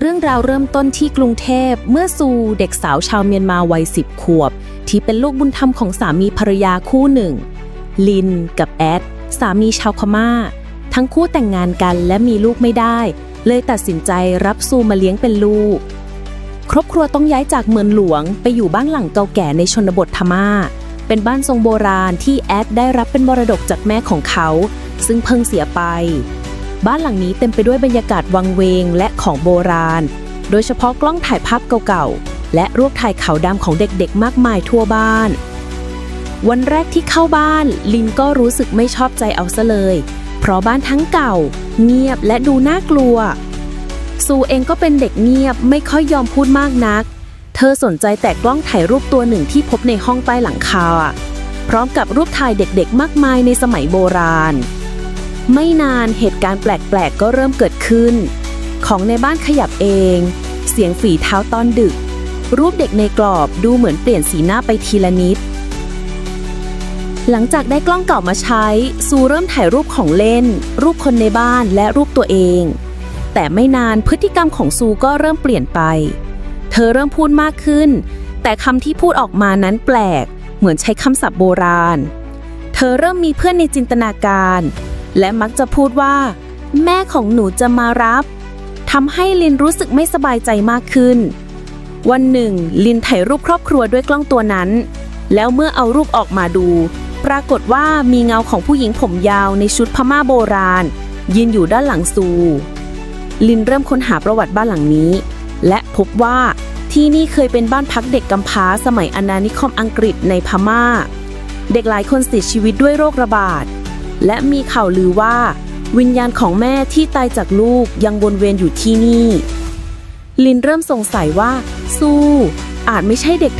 เรื่องราวเริ่มต้นที่กรุงเทพ เมื่อซูเด็กสาวชาวเมียนมาวัยสิบขวบ ที่เป็นลูกบุญธรรมของสามีภรรยาคู่หนึ่ง ลินกับแอด สามีชาวพม่า ทั้งคู่แต่งงานกันและมีลูกไม่ได้ เลยตัดสินใจรับซูมาเลี้ยงเป็นลูก ครอบครัวต้องย้ายจากเมืองหลวงไปอยู่บ้านหลังเก่าแก่ในชนบทพม่า เป็นบ้านทรงโบราณที่แอดได้รับเป็นมรดกจากแม่ของเขา ซึ่งเพิ่งเสียไป บ้านหลังนี้เต็มไปด้วยบรรยากาศวังเวงและของโบราณ โดยเฉพาะกล้องถ่ายภาพเก่าๆ และรูปถ่ายขาวดำของเด็กๆ มากมายทั่วบ้าน วันแรกที่เข้าบ้าน ลินก็รู้สึกไม่ชอบใจเอาซะเลย เพราะบ้านทั้งเก่า เงียบและดูน่ากลัว ซูเองก็เป็นเด็กเงียบไม่ค่อยยอมพูดมากนัก เธอสนใจแต่กล้องถ่ายรูปตัวหนึ่งที่พบในห้องใต้หลังคาพร้อมกับรูปถ่ายเด็กๆ มากมายในสมัยโบราณ ไม่นานเหตุการณ์แปลกๆ ก็เริ่มเกิดขึ้น ของในบ้านขยับเอง เสียงฝีเท้าตอนดึก รูปเด็กในกรอบดูเหมือนเปลี่ยนสีหน้าไปทีละนิด หลังจากได้กล้องเก่ามาใช้ ซูเริ่มถ่ายรูปของเล่น รูปคนในบ้านและรูปตัวเอง แต่ไม่นานพฤติกรรมของซูก็เริ่มเปลี่ยนไป เธอเริ่มพูดมากขึ้น แต่คำที่พูดออกมานั้นแปลก เหมือนใช้คำศัพท์โบราณ เธอเริ่มมีเพื่อนในจินตนาการ และมักจะพูดว่า แม่ของหนูจะมารับทำให้ลินรู้สึกไม่สบายใจมากขึ้น วันหนึ่ง ลินถ่ายรูปครอบครัวด้วยกล้องตัวนั้น แล้วเมื่อเอารูปออกมาดู ปรากฏว่ามีเงาของผู้หญิงผมยาวในชุดพม่าโบราณ ยืนอยู่ด้านหลังซู ลินเริ่มค้นหาประวัติบ้านหลังนี้ และพบว่าที่นี่เคยเป็นบ้านพักเด็กกำพร้าสมัยอาณานิคมอังกฤษในพม่า เด็กหลายคนเสียชีวิตด้วยโรคระบาด และมีข่าวลือว่า วิญญาณของแม่ที่ตายจากลูกยังวนเวียนอยู่ที่นี่ ลินเริ่มสงสัยว่าซูอาจไม่ใช่เด็ก